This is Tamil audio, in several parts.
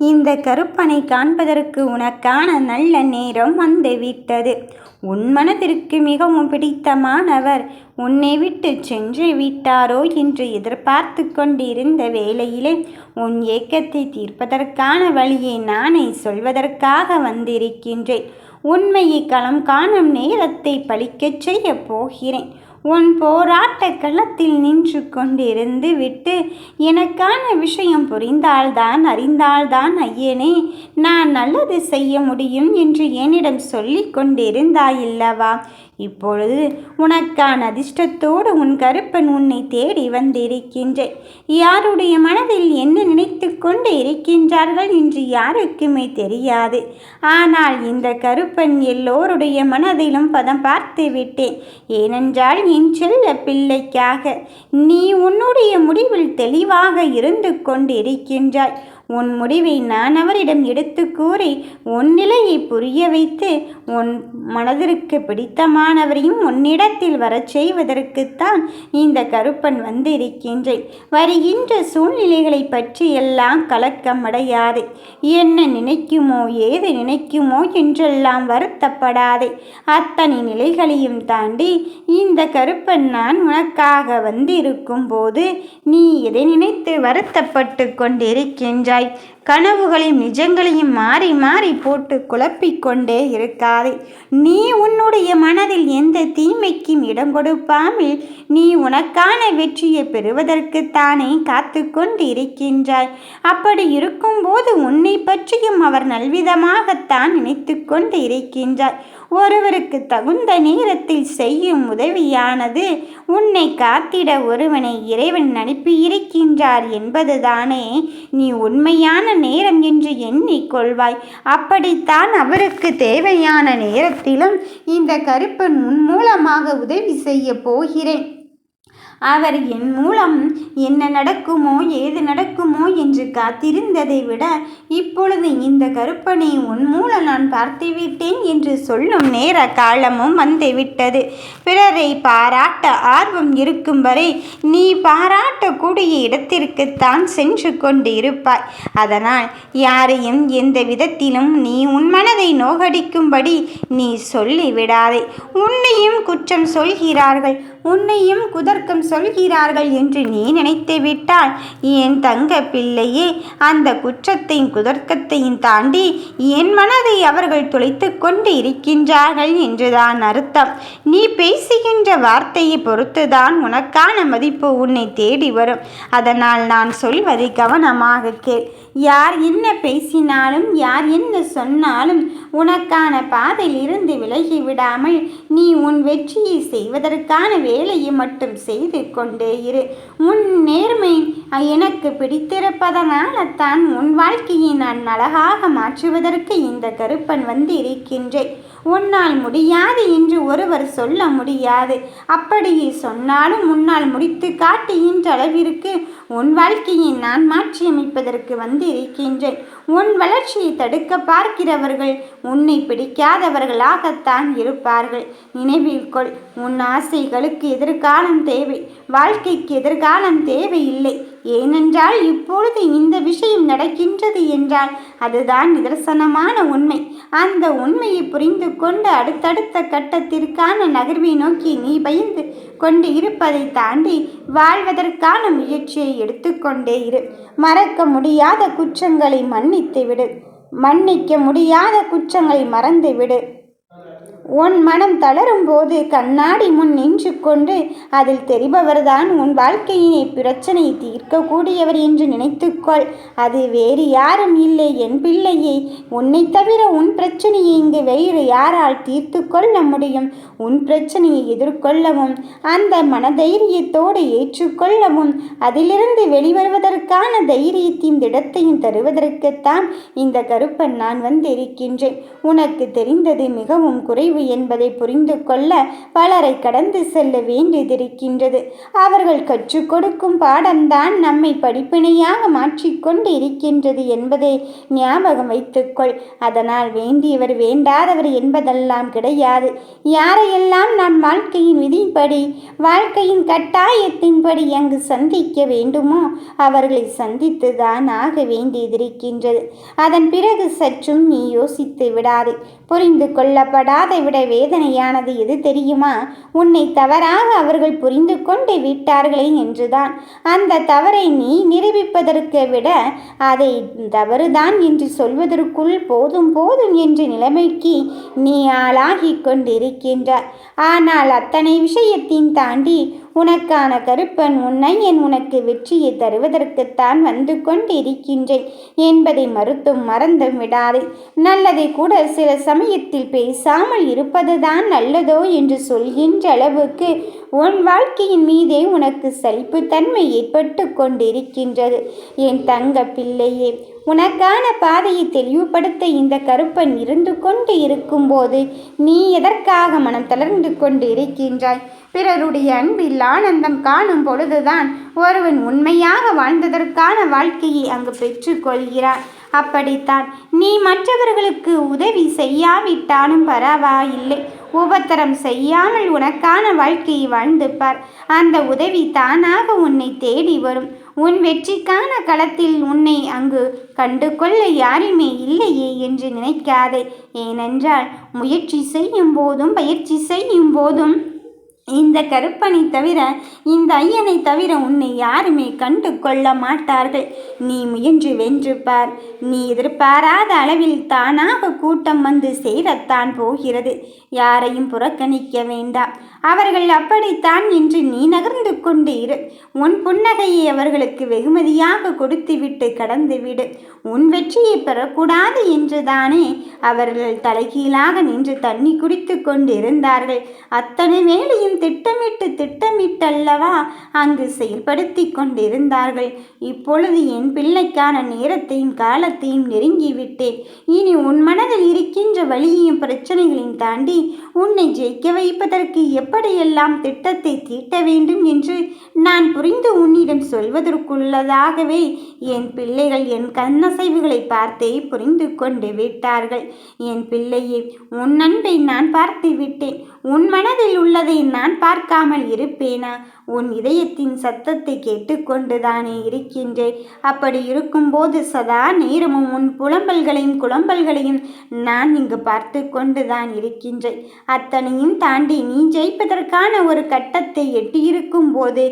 இந்த கருப்பனை காண்பதற்கு உனக்கான நல்ல நேரம் வந்துவிட்டது. உன் மனதிற்கு மிகவும் பிடித்தமானவர் உன்னை விட்டு சென்று விட்டாரோ என்று எதிர்பார்த்து கொண்டிருந்த வேளையிலே உன் ஏக்கத்தை தீர்ப்பதற்கான வழியை நானே சொல்வதற்காக வந்திருக்கின்றேன். உண்மையை களம் காணும் நேரத்தை பழிக்கச் செய்ய போகிறேன். உன் போராட்ட களத்தில் நின்று கொண்டிருந்து விட்டு எனக்கான விஷயம் புரிந்தால்தான் அறிந்தால்தான் ஐயனே நான் நல்லது செய்ய முடியும் என்று என்னிடம் சொல்லி கொண்டிருந்தாயில்லவா? இப்பொழுது உனக்கான அதிர்ஷ்டத்தோடு உன் கருப்பன் உன்னை தேடி வந்திருக்கின்றேன். யாருடைய மனதில் என்ன நினைத்து கொண்டு இருக்கின்றார்கள் என்று யாருக்குமே தெரியாது. ஆனால் இந்த கருப்பன் எல்லோருடைய மனதிலும் பதம் பார்த்து விட்டேன். ஏனென்றால் என் செல்ல பிள்ளைக்காக நீ உன்னுடைய முடிவில் தெளிவாக இருந்து கொண்டிருக்கின்றாய். உன் முடிவை நான் அவரிடம் எடுத்து கூறி உன் நிலையை புரிய வைத்து உன் மனதிற்கு பிடித்தமானவரையும் உன்னிடத்தில் வரச் செய்வதற்குத்தான் இந்த கருப்பன் வந்திருக்கின்றேன். வருகின்ற சூழ்நிலைகளை பற்றி எல்லாம் கலக்கம் அடையாதே. என்ன நினைக்குமோ ஏது நினைக்குமோ என்றெல்லாம் வருத்தப்படாதே. அத்தனை நிலைகளையும் தாண்டி இந்த கருப்பன் நான் உனக்காக வந்திருக்கும் போது நீ எதை நினைத்து வருத்தப்பட்டு கொண்டிருக்கின்றாய்? যায় கனவுகளையும் நிஜங்களையும் மாறி மாறி போட்டு குழப்பிக்கொண்டே இருக்காதே. நீ உன்னுடைய மனதில் எந்த தீமைக்கும் இடம் கொடுப்பாமல் நீ உனக்கான வெற்றியை பெறுவதற்குத்தானே காத்து கொண்டு இருக்கின்றாய் அப்படி இருக்கும்போது உன்னை பற்றியும் அவர் நல்விதமாகத்தான் நினைத்து கொண்டு இருக்கின்றாய் ஒருவருக்கு தகுந்த நேரத்தில் செய்யும் உதவியானது உன்னை காத்திட ஒருவனை இறைவன் அனுப்பியிருக்கின்றார் என்பதுதானே. நீ உண்மையான நேரம் என்று எண்ணிக்கொள்வாய் அப்படித்தான் அவருக்கு தேவையான நேரத்திலும் இந்த கருப்பன் உன் மூலமாக உதவி செய்ய போகிறேன். அவர் என் மூலம் என்ன நடக்குமோ ஏது நடக்குமோ என்று காத்திருந்ததை விட இப்பொழுது இந்த கருப்பனை உன் மூலம் நான் பார்த்துவிட்டேன் என்று சொல்லும் நேர காலமும் வந்துவிட்டது. பிறரை பாராட்ட ஆர்வம் இருக்கும் வரை நீ பாராட்டக்கூடிய இடத்திற்குத்தான் சென்று கொண்டு இருப்பாய் அதனால் யாரையும் எந்த விதத்திலும் நீ உன் மனதை நோகடிக்கும்படி நீ சொல்லிவிடாதே. உன்னையும் குற்றம் சொல்கிறார்கள். உன்னையும் குதர்க்கம் சொல்கிறார்கள் என்று நீ நினைத்து விட்டால் என் தங்க பிள்ளையே அந்த குற்றத்தையும் குதர்க்கத்தையும் தாண்டி என் மனதை அவர்கள் துளைத்து கொண்டு இருக்கின்றார்கள் என்றுதான் அர்த்தம். நீ பேசுகின்ற வார்த்தையை பொறுத்துதான் உனக்கான மதிப்பு உன்னை தேடி வரும். அதனால் நான் சொல்வதை கவனமாக கேள். யார் என்ன பேசினாலும் யார் என்ன சொன்னாலும் உனக்கான பாதையில் இருந்து விலகி விடாமல் நீ உன் வெற்றியை செய்வதற்கான வேலையை மட்டும் செய்து கொண்டே இரு. உன் நேர்மை எனக்கு பிடித்திருப்பதனால தான் உன் வாழ்க்கையை நான் அழகாக மாற்றுவதற்கு இந்த கருப்பன் வந்து இருக்கின்றேன். உன்னால் முடியாது என்று ஒருவர் சொல்ல முடியாது. அப்படியே சொன்னாலும் உன்னால் முடித்து காட்டுகின்ற அளவிற்கு உன் வாழ்க்கையை நான் மாற்றியமைப்பதற்கு வந்து இருக்கின்றேன். உன் வளர்ச்சியை தடுக்க பார்க்கிறவர்கள் உன்னை பிடிக்காதவர்களாகத்தான் இருப்பார்கள். நினைவில் கொள் உன் ஆசைகளுக்கு எதிர்காலம் தேவை வாழ்க்கைக்கு எதிர்காலம் தேவையில்லை. ஏனென்றால் இப்பொழுது இந்த விஷயம் நடக்கின்றது என்றால் அதுதான் நிதர்சனமான உண்மை. அந்த உண்மையை புரிந்து கொண்டு அடுத்தடுத்த கட்டத்திற்கான நகர்வை நோக்கி நீ பயந்து கொண்டு இருப்பதை தாண்டி வாழ்வதற்கான முயற்சியை எடுத்துக்கொண்டே இரு. மறக்க முடியாத குற்றங்களை மன்னி விடு மன்னிக்க முடியாத குற்றங்களை மறந்து விடு உன் மனம் தளரும் போது கண்ணாடி முன் நின்று கொண்டு அதில் தெரிபவர்தான் உன் வாழ்க்கையினை பிரச்சனையை தீர்க்கக்கூடியவர் என்று நினைத்துக்கொள். அது வேறு யாரும் இல்லை. என் பிள்ளையை உன்னை தவிர உன் பிரச்சனையை இங்கு வேறு யாரால் தீர்த்து கொள்ள முடியும்? உன் பிரச்சனையை எதிர்கொள்ளவும் அந்த மனதைரியத்தோடு ஏற்றுக்கொள்ளவும் அதிலிருந்து வெளிவருவதற்கான தைரியத்தையும் திடத்தையும் தருவதற்குத்தான் இந்த கருப்பன் நான் வந்திருக்கின்றேன். உனக்கு தெரிந்தது மிகவும் குறைவு. முடிவு என்பதை புரிந்து கொள்ள பலரை கடந்து செல்ல வேண்டியதிருக்கின்றது. அவர்கள் கற்றுக் கொடுக்கும் பாடம்தான் நம்மை படிப்பினையாக மாற்றிக்கொண்டு இருக்கின்றது என்பதை ஞாபகம் வைத்துக்கொள். அதனால் வேண்டியவர் வேண்டாதவர் என்பதெல்லாம் கிடையாது. யாரையெல்லாம் நான் வாழ்க்கையின் விதிப்படி வாழ்க்கையின் கட்டாயத்தின்படி அங்கு சந்திக்க வேண்டுமோ அவர்களை சந்தித்து தான் ஆக வேண்டியதிருக்கின்றது. அதன் பிறகு சற்றும் நீ யோசித்து விடாது. புரிந்து கொள்ளப்படாத விட வேதனையானது எது தெரியுமா? உன்னை தவறாக அவர்கள் புரிந்து கொண்டு விட்டார்களே என்றுதான். அந்த தவறை நீ நிரூபிப்பதற்கு விட அதை தவறுதான் என்று சொல்வதற்குள் போதும் போதும் என்ற நிலைமைக்கு நீ ஆளாகி கொண்டிருக்கின்றார் ஆனால் அத்தனை விஷயத்தின் தாண்டி உனக்கான கருப்பன் உன்னை என் உனக்கு வெற்றியை தருவதற்குத்தான் வந்து கொண்டிருக்கின்றேன் என்பதை மறுத்தும் மறந்தும் விடாதே. நல்லதை கூட சில சமயத்தில் பேசாமல் இருப்பதுதான் நல்லதோ என்று சொல்கின்ற அளவுக்கு உன் வாழ்க்கையின் மீதே உனக்கு சலிப்புத்தன்மை ஏற்பட்டு கொண்டிருக்கின்றது. என் தங்க பிள்ளையே உனக்கான பாதையை தெளிவுபடுத்த இந்த கருப்பன் இருந்து கொண்டு இருக்கும்போது நீ எதற்காக மனம் தளர்ந்து கொண்டு இருக்கின்றாய் பிறருடைய அன்பில் ஆனந்தம் காணும் பொழுதுதான் ஒருவன் உண்மையாக வாழ்ந்ததற்கான வாழ்க்கையை அங்கு பெற்றுக்கொள்கிறார். அப்படித்தான் நீ மற்றவர்களுக்கு உதவி செய்யாவிட்டாலும் பரவாயில்லை. உபத்திரம் செய்யாமல் உனக்கான வாழ்க்கையை வாழ்ந்து பார் அந்த உதவி தானாக உன்னை தேடி வரும். உன் வெற்றிக்கான களத்தில் உன்னை அங்கு கண்டு கொள்ள யாருமே இல்லையே என்று நினைக்காதே. ஏனென்றால் முயற்சி செய்யும் போதும் பயிற்சி செய்யும் போதும் இந்த கருப்பனை தவிர இந்த ஐயனை தவிர உன்னை யாருமே கண்டு கொள்ள மாட்டார்கள். நீ முயன்று வென்று பார். நீ எதிர்பாராத அளவில் தானாக கூட்டம் வந்து சேரத்தான் போகிறது. யாரையும் புறக்கணிக்க வேண்டாம். அவர்கள் அப்படித்தான் என்று நீ நகர்ந்து கொண்டு இரு. உன் புன்னகையை அவர்களுக்கு வெகுமதியாக கொடுத்துவிட்டு கடந்துவிடு. உன் வெற்றியை பெறக்கூடாது என்றுதானே அவர்கள் தலைகீழாக நின்று தண்ணி குடித்து கொண்டு இருந்தார்கள் அத்தனை வேலையும் திட்டமிட்டு திட்டமிட்டல்லவா அங்கு செயல்படுத்தி கொண்டிருந்தார்கள். இப்பொழுது என் பிள்ளைக்கான நேரத்தையும் காலத்தையும் நெருங்கிவிட்டேன். இனி உன் மனதில் இருக்கின்ற வழியையும் பிரச்சனைகளையும் தாண்டி உன்னை ஜெயிக்க வைப்பதற்கு எப்படியெல்லாம் திட்டத்தை தீட்ட வேண்டும் என்று நான் புரிந்து உன்னிடம் சொல்வதற்குள்ளதாகவே என் பிள்ளைகள் என் கண்ணசைவுகளை பார்த்தே புரிந்து கொண்டு விட்டார்கள். என் பிள்ளையே உன் அன்பை நான் பார்த்து விட்டேன் உன் மனதில் உள்ளதை நான் பார்க்காமல் இருப்பேனா? உன் இதயத்தின் சத்தத்தை கேட்டுக்கொண்டுதானே இருக்கின்றேன். அப்படி இருக்கும்போது சதா நேரமும் உன் புலம்பல்களையும் குழம்பல்களையும் நான் இங்கு பார்த்து கொண்டுதான் இருக்கின்றேன். அத்தனையும் தாண்டி நீ ஜெயிப்பதற்கான ஒரு கட்டத்தை எட்டியிருக்கும் போது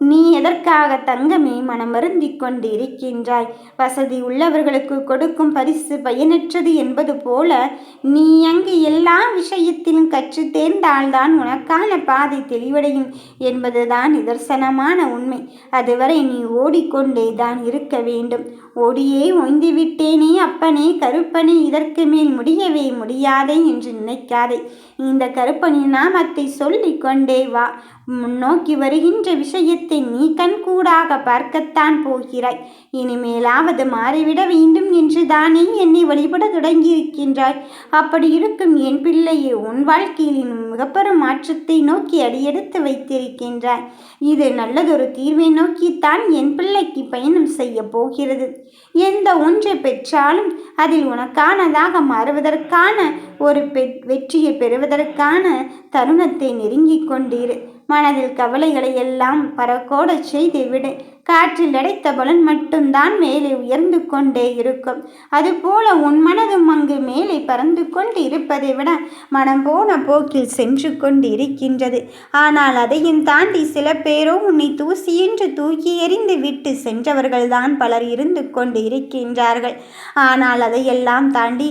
நீ எதற்காக தங்கமே மனமருந்தி கொண்டு கொண்டிருக்கின்றாய்? வசதி உள்ளவர்களுக்கு கொடுக்கும் பரிசு பயனற்றது என்பது போல நீ அங்கு எல்லா விஷயத்திலும் கற்று தேர்ந்தால்தான் உனக்கான பாதை தெளிவடையும் என்பதுதான் நிதர்சனமான உண்மை. அதுவரை நீ ஓடிக்கொண்டே தான் இருக்க வேண்டும். ஓடியே ஒய்ந்து விட்டேனே அப்பனே கருப்பனே இதற்கு மேல் முடியவே முடியாதே என்று நினைக்காதே. இந்த கருப்பனின் நாமத்தை சொல்லிக் கொண்டே வா. முன்னோக்கி வருகின்ற விஷயத்தை நீ கண்கூடாக பார்க்கத்தான் போகிறாய். இனிமேலாவது மாறிவிட வேண்டும் என்று தானே என்னை வழிபட தொடங்கியிருக்கின்றாய். அப்படி இருக்கும் என் பிள்ளையை உன் வாழ்க்கையில் மிகப்பெரும் மாற்றத்தை நோக்கி அடியெடுத்து வைத்திருக்கின்றாய். இது நல்லதொரு தீர்வை நோக்கித்தான் என் பிள்ளைக்கு பயணம் செய்ய போகிறது. எந்த ஒன்றை பெற்றாலும் அதில் உனக்கானதாக மாறுவதற்கான ஒரு பெ வெற்றியை பெறுவதற்கான தருணத்தை நெருங்கிக் கொண்டிரு. மனதில் கவலைகளை எல்லாம் பறக்கோடச் செய்துவிடு. காற்றில் அடைத்த பலன் மட்டும்தான் மேலே உயர்ந்து கொண்டே இருக்கும். அதுபோல உன் மனதும் அங்கு மேலே பறந்து கொண்டு இருப்பதை விட மனம் போன போக்கில் சென்று கொண்டு இருக்கின்றது. ஆனால் அதையும் தாண்டி சில பேரோ உன்னை தூசி என்று தூக்கி எறிந்து விட்டு சென்றவர்கள்தான் பலர் இருந்து கொண்டு இருக்கின்றார்கள். ஆனால் அதையெல்லாம் தாண்டி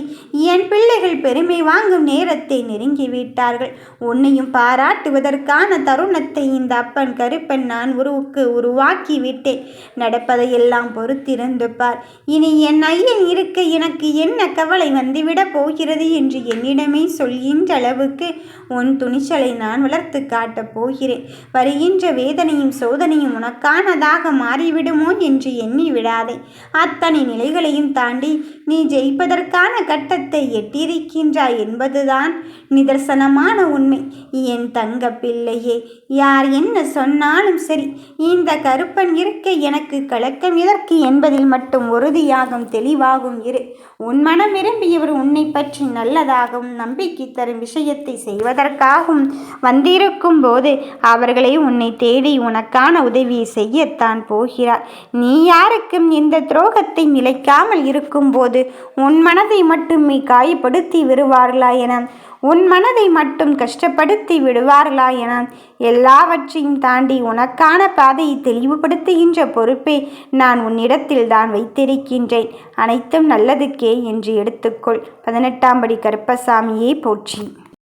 என் பிள்ளைகள் பெருமை வாங்கும் நேரத்தை நெருங்கிவிட்டார்கள் உன்னையும் பாராட்டுவதற்கான தருணத்தை இந்த அப்பன் கருப்பன் நான் உருவுக்கு உருவாக்கிவிட்டு விட்டேன் நடப்பதையெல்லாம் பொறுத்திருந்து பார் இனி என் ஐயன் இருக்க எனக்கு என்ன கவலை வந்துவிடப் போகிறது என்று என்னிடமே சொல்கின்ற அளவுக்கு உன் துணிச்சலை நான் வளர்த்து காட்டப் போகிறேன். வருகின்ற வேதனையும் சோதனையும் உனக்கானதாக மாறிவிடுமோ என்று எண்ணி விடாதே. அத்தனை நிலைகளையும் தாண்டி நீ ஜெயிப்பதற்கான கட்டத்தை எட்டியிருக்கின்றாய் என்பதுதான் நிதர்சனமான உண்மை. என் தங்க பிள்ளையே யார் என்ன சொன்னாலும் சரி இந்த கருப்பன் இருக்க எனக்கு கலக்கம் எதற்கு என்பதில் மட்டும் உறுதியாகும் தெளிவாகும். இரு உன் மனம் விரும்பியவர் உன்னை பற்றி நல்லதாகவும் நம்பிக்கை தரும் விஷயத்தை செய்வதற்காகவும் வந்திருக்கும் போது அவர்களை உன்னை தேடி உனக்கான உதவியை செய்யத்தான் போகிறார். நீ யாருக்கும் இந்த துரோகத்தை நிலைக்காமல் இருக்கும்போது உன் மனதை மட்டுமே காயப்படுத்தி விடுவார்களா என உன் மனதை மட்டும் கஷ்டப்படுத்தி விடுவார்களா என எல்லாவற்றையும் தாண்டி உனக்கான பாதையை தெளிவுபடுத்துகின்ற பொறுப்பை நான் உன்னிடத்தில் தான் வைத்திருக்கின்றேன். அனைத்தும் நல்லதுக்கே என்று எடுத்துக்கொள். பதினெட்டாம் படி கருப்பசாமியே போற்றி.